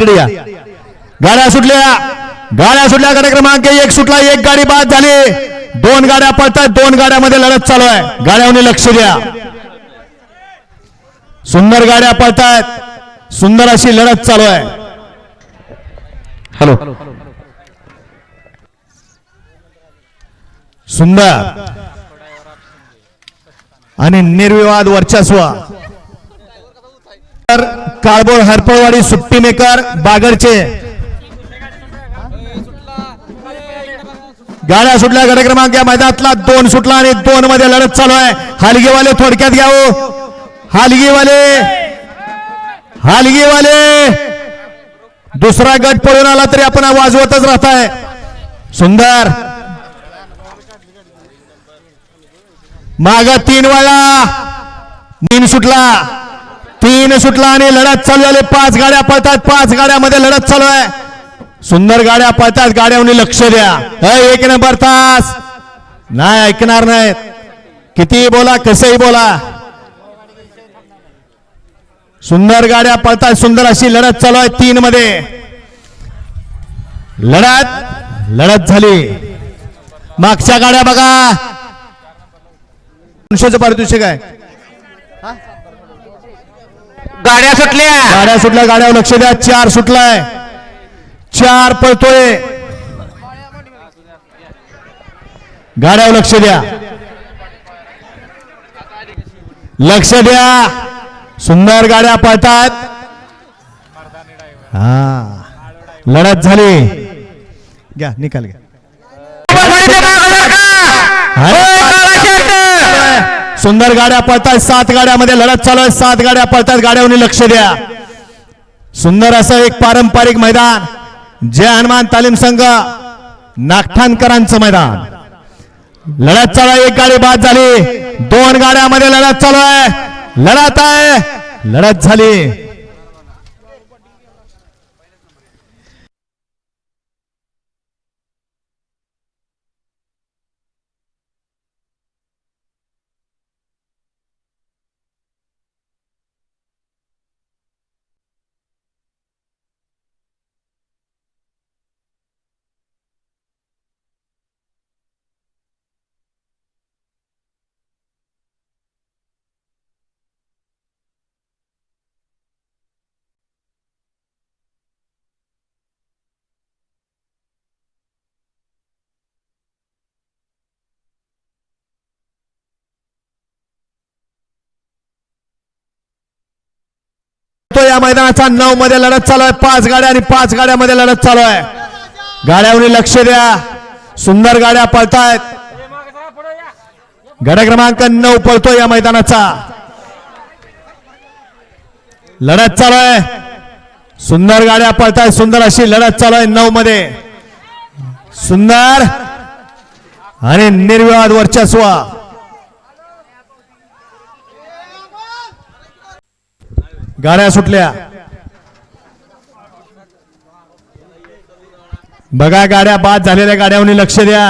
इकडे या. गाड्या सुटल्या. गाड्या सुटल्या गाड्या क्रमांक एक सुटला एक गाडी बाद झाली. दोन गाड्या पळतायत दोन गाड्यामध्ये लढत चालू आहे. गाड्यावर लक्ष द्या. सुंदर गाड्या पळतायत सुंदर अशी लढत चालू आहे. हॅलो. सुंदर. आणि निर्विवाद वर्चस्व. मेकर काळबोळ हरपळवाडी सुट्टी मेकर बागडचे. गाड्या सुटल्या गड क्रमांक या मैदानातला दोन सुटला आणि दोन मध्ये लढत चालू आहे. हालगीवाले थोडक्यात घ्यावं. हालगीवाले. हालगीवाले. दुसरा गट पळून आला तरी आपण वाजवतच राहताय. सुंदर. माग तीन वेळा. तीन सुटला. तीन सुटला आणि लढत चालू झाली. पाच गाड्या पळतात. पाच गाड्यामध्ये लढत चालू आहे. सुंदर गाड्या पळतात. गाड्यावर लक्ष द्या. एक नंबर तास. नाही ऐकणार नाहीत. किती बोला कसंही बोला. सुंदर गाड्या पळतात. सुंदर अशी लढत चालू आहे तीन मध्ये लढत लढत झाली. मागच्या गाड्या बघा. दोनशेचं पारितोषिक आहे. गाड्या सुटल्या. गाड्या सुटल्या गाड्यावर लक्ष द्या. चार सुटलाय. चार पळतोय. गाड्यावर लक्ष द्या. लक्ष द्या. सुंदर गाड्या पळतात. हा. लढत झाली. घ्या निकाल घ्या. सुंदर गाड्या पळतात सात गाड्यामध्ये लढत चालू आहे. सात गाड्या पळतात गाड्यावर लक्ष द्या. सुंदर असं एक पारंपरिक मैदान जय हनुमान तालीम संघ नागठाणकरांचं मैदान. लढत चालू आहे एक गाडी बाद झाली. दोन गाड्यामध्ये लढत चालू आहे. लढत आहे लढत झाली. तो या मैदानाचा नऊ मध्ये लढत चालू आहे पाच गाड्या आणि पाच गाड्यामध्ये लढत चालू आहे गाड्यावर लक्ष द्या. सुंदर गाड्या पळतायत. गाड्या क्रमांक नऊ पळतो या मैदानाचा. लढत चालू आहे सुंदर गाड्या पळतायत. सुंदर अशी लढत चालू आहे नऊ मध्ये. सुंदर आणि निर्विवाद वर्चस्व. गाड्या सुटल्या. बघा गाड्या बाद झालेल्या गाड्यावर लक्ष द्या.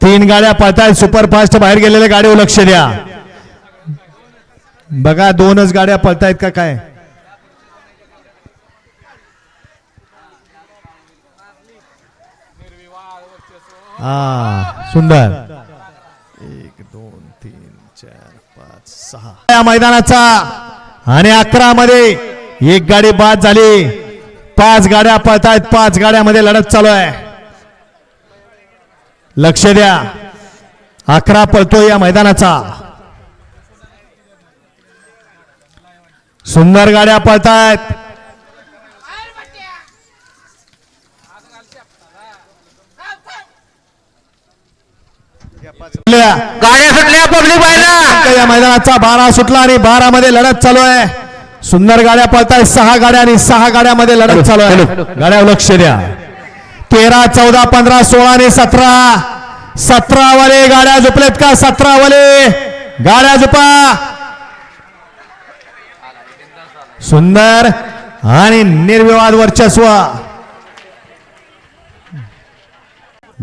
तीन गाड्या पळतायत सुपरफास्ट बाहेर गेलेल्या गाडीवर लक्ष द्या. बघा दोनच गाड्या पळतायत का काय? हा सुंदर. एक दोन तीन चार पाच सहा. या मैदानाचा आणि अकरा मध्ये एक गाडी बाद झाली. पाच गाड्या पळतायत पाच गाड्यामध्ये लढत चालू आहे. लक्ष द्या. अकरा पळतोय या मैदानाचा. सुंदर गाड्या पळतायत. गाड्या सुटल्या पब्लिक पाहिला या मैदानाचा बारा सुटला आणि बारा मध्ये लढत चालू आहे. सुंदर गाड्या पळतायत. सहा गाड्या आणि सहा गाड्यामध्ये लढत चालू आहे. गाड्यावर लक्ष द्या. तेरा चौदा पंधरा सोळा आणि सतरा. सतरा वाले गाड्या झोपलेत का? सतरा वाले गाड्या झोपा. सुंदर आणि निर्विवाद वर्चस्व.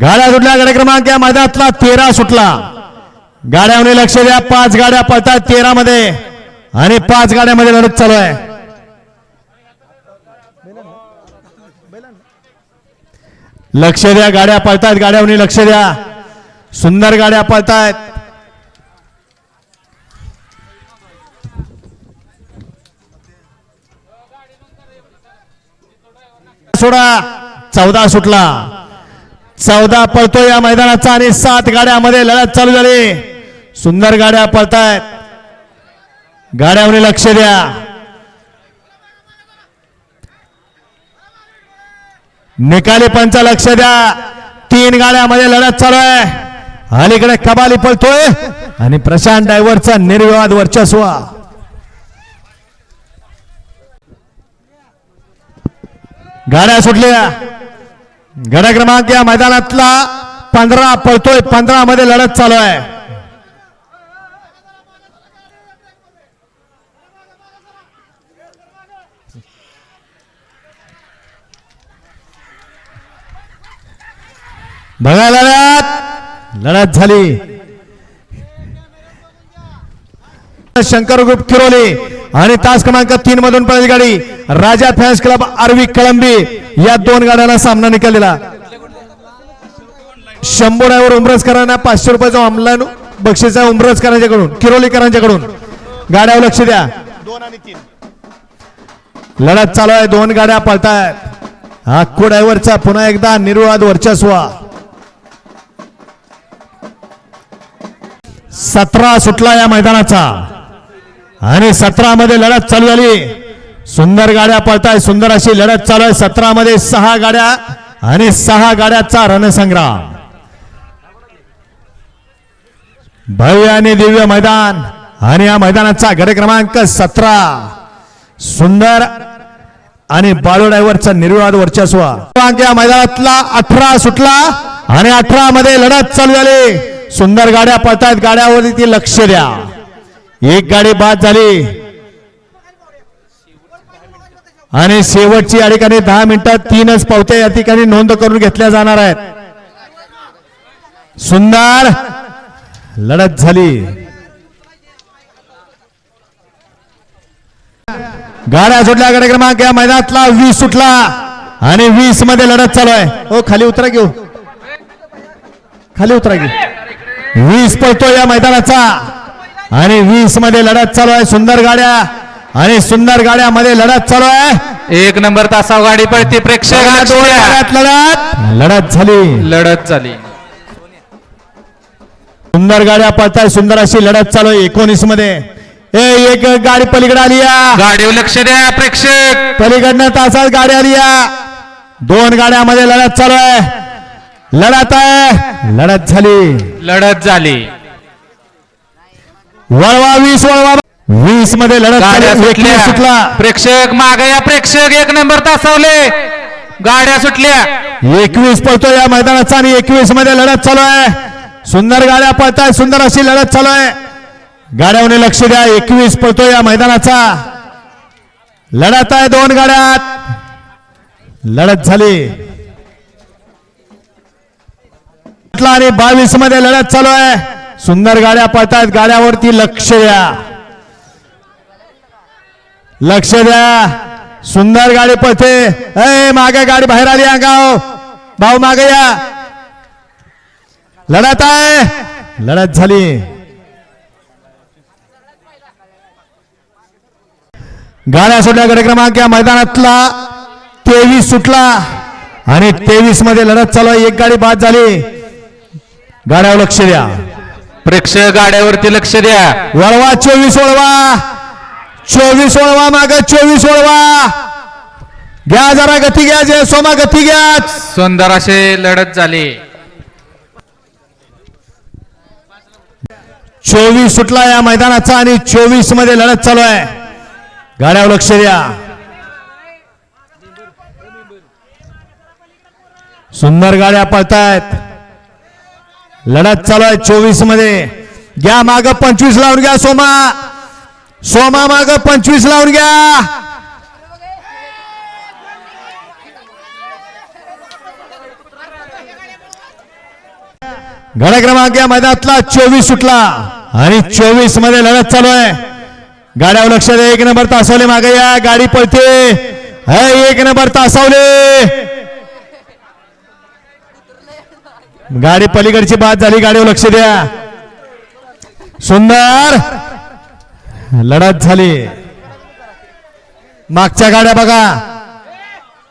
गाड्या सुटल्या गाड्या क्रमांक या मैदानातला तेरा सुटला. गाड्यावर लक्ष द्या पाच गाड्या पळतात तेरा मध्ये आणि पाच गाड्यामध्ये लढत चालू आहे. लक्ष द्या गाड्या पळतायत गाड्यावर लक्ष द्या. सुंदर गाड्या पळतायत. सोडा चौदा सुटला. चौदा पळतो या मैदानाचा आणि सात गाड्यामध्ये लढत चालू झाली. सुंदर गाड्या पळतायत. गाड्यावर लक्ष द्या. निकाली पंचा लक्ष द्या. तीन गाड्यामध्ये लढत चालू आहे. अलीकडे कबाली पळतोय आणि प्रशांत डायव्हरचा निर्विवाद वर्चस्व. गाड्या सुटल्या. गड क्रमांक या मैदानातला पंधरा पळतोय. पंधरा मध्ये लढत चालू आहे बघा लढ्यात लढत झाली. शंकर गुप्त किरोली आणि तास क्रमांक तीन मधून पळाली गाडी. Raja fans club RV Kalambi या दोन गाड्यांना सामना निकालेला. शंभर ड्रायव्हर उमरजकरांना पाचशे रुपयाचा ऑनलाईन बक्षीस आहे उमरजकरांच्याकडून किरोलीकरांच्याकडून. गाड्यावर लक्ष द्या. दोन आणि तीन लढत चालू आहे. दोन गाड्या पळतायत. हाकू ड्रायव्हरचा पुन्हा एकदा निर्वाद वर्चस्व. सतरा सुटला या मैदानाचा. आणि सतरामध्ये लढत चालू झाली. सुंदर गाड्या पळताय. सुंदर अशी लढत चालू आहे. सतरा मध्ये सहा गाड्या आणि सहा गाड्याचा रणसंग्राम. भव्य आणि दिव्य मैदान आणि या मैदानाचा गड क्रमांक सतरा. सुंदर आणि बाळू निर्विवाद वर्चस्व. या मैदानातला अठरा सुटला आणि अठरा मध्ये लढत चालू झाली. सुंदर गाड्या पळतायत. गाड्यावरती लक्ष द्या. एक गाडी बाद झाली. आणि शेवटची या ठिकाणी दहा मिनिटात तीनच पावत्या या ठिकाणी नोंद करून घेतल्या जाणार आहेत. सुंदर लढत झाली. गाड्या सुटल्या गाडी क्रमांक या मैदानातला वीस सुटला आणि वीसमध्ये लढत चालू आहे. हो खाली उतरा घेऊ खाली उतरा घेऊ वीस पळतो या मैदानाचा. आणि वीसमध्ये लढत चालू आहे सुंदर गाड्या. आणि सुंदर गाड्यामध्ये लढत चालू आहे. एक नंबर तासाव गाडी पळते प्रेक्षक लढत. लढत झाली. लढत झाली. सुंदर गाड्या पळताय सुंदर अशी लढत चालू आहे एकोणीसमध्ये. ए एक गाडी पलीकडे आली या. गाडीवर लक्ष द्या प्रेक्षक. पलीकडनं तासात गाडी आली या. दोन गाड्यामध्ये लढत चालू आहे. लढत आहे. लढत झाली. लढत झाली. वळवा वीस वळवा वीसमध्ये लढत सुटला. प्रेक्षक मागे या प्रेक्षक एक नंबर तासावले. गाड्या सुटल्या. एकवीस पळतो या मैदानाचा आणि एकवीसमध्ये लढत चालू आहे. सुंदर गाड्या पळताय सुंदर अशी लढत चालू आहे. गाड्यावर लक्ष द्या एकवीस पळतो या मैदानाचा. लढत आहे दोन गाड्यात. लढत झाली. आणि बावीसमध्ये लढत चालू आहे. सुंदर गाड्या पळतायत गाड्यावरती लक्ष द्या. लक्ष द्या. सुंदर गाडी पळते. ए मागे गाडी बाहेर आली अंगाव. भाऊ मागे या. लढत आहे. लढत झाली. गाड्या सोडल्या गड क्रमांक या मैदानातला. तेवीस सुटला. आणि तेवीसमध्ये लढत चालू एक गाडी बाद झाली. गाड्यावर लक्ष द्या. प्रेक्षक गाड्यावरती लक्ष द्या. वळवा चोवीस वळवा. चोवीस वळवा माग चोवीस वळवा. घ्या जरा गती घ्या जे सोमा गती घ्या. सुंदर असे लढत झाली. चोवीस सुटला या मैदानाचा आणि चोवीसमध्ये लढत चालू आहे. गाड्यावर लक्ष द्या. सुंदर गाड्या पळतायत. लढत चालू आहे चोवीसमध्ये. घ्या माग पंचवीस लावून घ्या सोमा. सोमा माग पंचवीस लावून घ्या. गड क्रमांक या मैदानातला चोवीस सुटला. आणि चोवीसमध्ये लढत चालू आहे. गाड्यावर लक्ष द्या. एक नंबर तासवले मागे या. गाडी पळते. हे एक नंबर तासावले. गाडी पलीकडची बाद झाली गाडीवर लक्ष द्या. सुंदर. लढत झाली. मागच्या गाड्या बघा.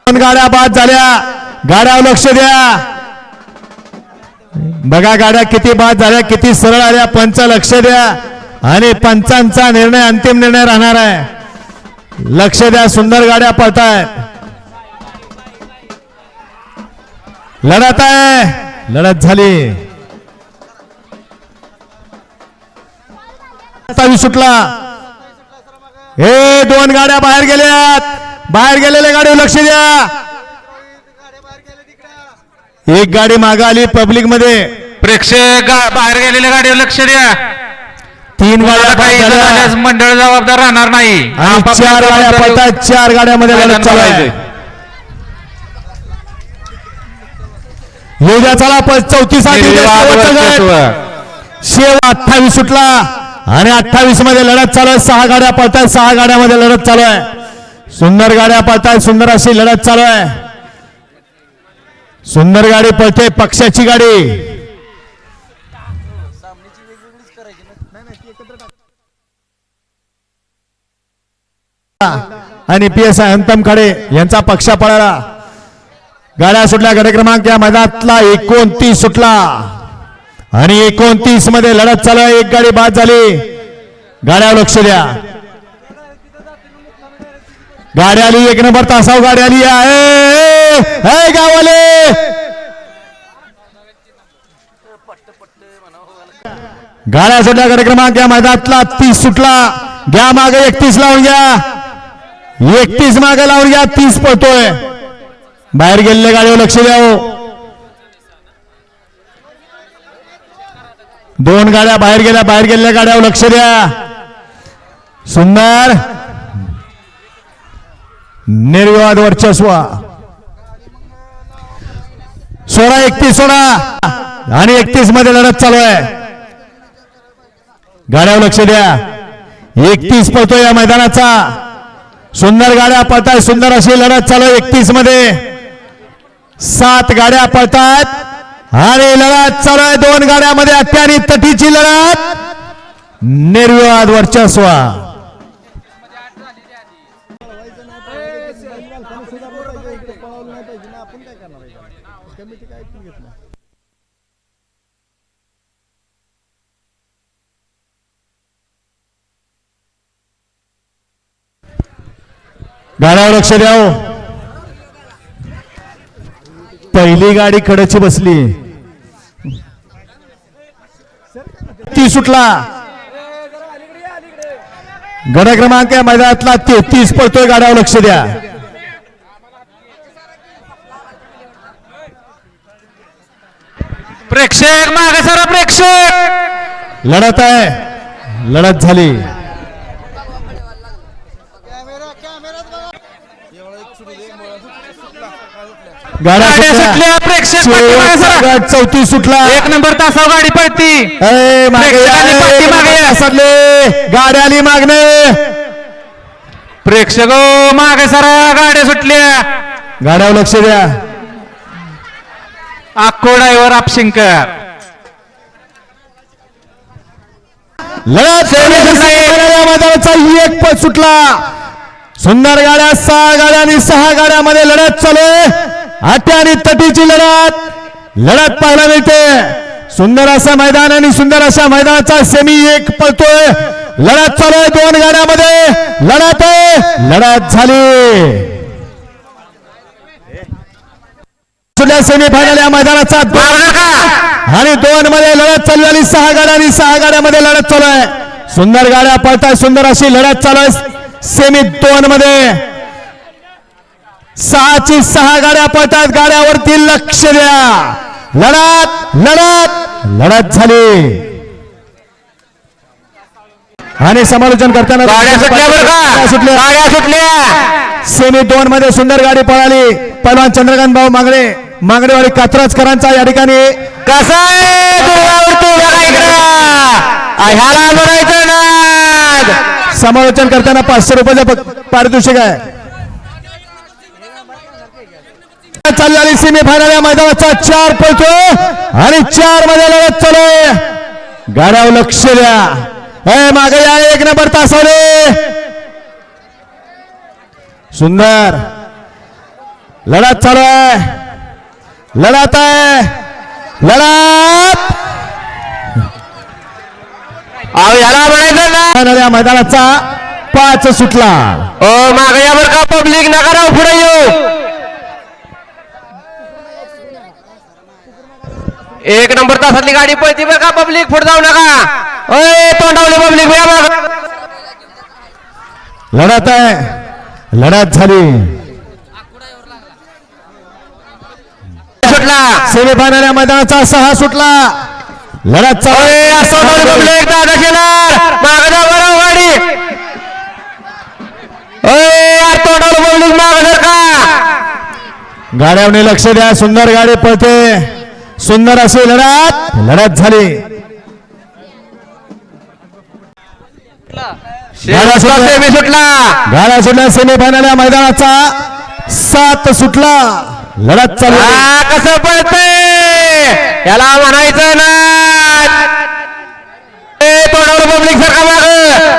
दोन गाड्या बाद झाल्या. गाड्यावर लक्ष द्या. बघा गाड्या किती बाद झाल्या किती सरळ आल्या. पंच लक्ष द्या. आणि पंचांचा निर्णय अंतिम निर्णय राहणार आहे. लक्ष द्या सुंदर गाड्या पळतायत. लढत आहे. लढत झाली. सुटला. हे दोन गाड्या बाहेर गेल्यात. बाहेर गेलेल्या गाडीवर लक्ष द्या. एक गाडी मागे आली पब्लिकमध्ये. प्रेक्षक बाहेर गेलेल्या गाडीवर लक्ष द्या. तीन गाड्या मंडळ जबाबदार राहणार नाही. चार गाड्या चार गाड्यामध्ये लढत चालू आहे बघायचंय. येऊ द्या चला पण. शेव अठ्ठावीस सुटला आणि अठ्ठावीसमध्ये लढत चालू आहे. सहा गाड्या पळतायत सहा गाड्यामध्ये लढत चालू आहे. सुंदर गाड्या पळतायत सुंदर अशी लढत चालू आहे. सुंदर गाडी पळते पक्षाची गाडी. आणि पी एस आय अंतम खडे यांचा पक्षा पळाला. गाड्या सुटल्या गाडी या मैदानातला एकोणतीस सुटला. आणि एकोणतीसमध्ये लढत चालू आहे एक गाडी बाद झाली. गाड्या लक्ष द्या. गाडी आली एक नंबर तासाव गाडी आली. आहे हे गावाले गाड्या सुटल्या गाडी या मैदानातला तीस सुटला. घ्या मागे एकतीस लावून घ्या. एकतीस मागे लावून घ्या तीस पळतोय. बाहेर गेलेल्या गाडीवर लक्ष द्यावं. दोन गाड्या बाहेर गेल्या बाहेर गेलेल्या गाड्यावर लक्ष द्या. सुंदर. निर्विवाद वर्चस्व. सोळा एकतीस सोळा आणि एकतीसमध्ये लढत चालू आहे. गाड्यावर लक्ष द्या. एकतीस पळतो या मैदानाचा. सुंदर गाड्या पळताय सुंदर अशी लढत चालू आहे एकतीसमध्ये. सात गाड्या पळतात आणि लढत चालू आहे. दोन गाड्यामध्ये अट्ट्यानी तटीची लढत. निर्विवाद वर्चस्व. गाड्यावर लक्ष द्याव. पहिली गाडी कडची बसली. ती सुटला. गड क्रमांक या मैदानातला तेहतीस पळतोय गाड्यावर लक्ष द्या. प्रेक्षक मागे सरा प्रेक्षक. लढत आहे. लढत झाली. गाड्या गाड्या सुटल्या. प्रेक्षक चौथी सुटला एक नंबर तासावर गाडी पळती ए, मागे या, प्रेक्षकांनी ए, पाठीमागे या. सरले. गाडी आली मागणे प्रेक्षक हो, मागे सरा गाड्या सुटल्या गाड्यावर लक्ष द्या अक्को ड्रायव्हर आपशिंकर मैदानाचा एक पद सुटला सुंदर गाड्या सहा गाड्या आणि सहा गाड्यामध्ये लढत चालू आहे. आट्या आणि तटीची लढत. लढत पाहायला मिळते. सुंदर असं मैदान आणि सुंदर अशा मैदानाचा सेमी एक पळतोय. लढत चालू आहे दोन गाड्यामध्ये. लढत आहे. लढत झाली. सेमीफायनल या मैदानाचा दोन आणि दोन मध्ये लढत चालू आणि सहा गाड्या आणि सहा गाड्यामध्ये लढत चालू आहे. सुंदर गाड्या पळताय. सुंदर अशी लढत चालू आहे. सेमी दोन मध्ये सहाची सहा गाड्या पळतात गाड्यावरती लक्ष द्या. लढत लढत लढत झाली. आणि समालोचन करताना गाड्या सुटल्या बरं का? सुटल्या. गाड्या सुटल्या. सेमी दोन मध्ये सुंदर गाडी पळाली. पहिलवान चंद्रकांत भाऊ मागणे मागणेवाडी कात्रजकरांचा या ठिकाणी. कसं ह्याला म्हणायचं नाद समालोचन करताना पाचशे रुपयाचा पारितोषिक आहे. चाललेली सेमी फायनल या मैदानाचा चार पळतो आणि चारमध्ये लढत चालू. आहे गाड्यावर लक्ष द्या. हे मागे या एक नंबर तासावले सुंदर. लढत चालू आहे. लढत आहे. लढत. याला मैदानाचा पाच सुटला. ओ मागे या बरं का पब्लिक नका राव पुढे येऊ. एक नंबर तासातली गाडी पळती बरं का पब्लिक पुढे जाऊ नका. ओय तोंडावली पब्लिक लढत आहे. लढत झाली. सुटला. सेमीफायनल या मैदानाचा सहा सुटला. लढत चालू. असं पब्लिक दादा शेलार मागे जा बरं गाडी ओय यार तोंडावली पब्लिक मागे जर का? गाड्यावने लक्ष द्या. सुंदर गाडी पळते. सुंदर अशी लढत. लढत झाली. सेमी सुटला. गाड्या सुटल्या सेमीफायनल या मैदानाचा. सात सुटला. लढत चालू कसं पळतंय? याला म्हणायचं ना तोंडावर पब्लिक सारखा माग.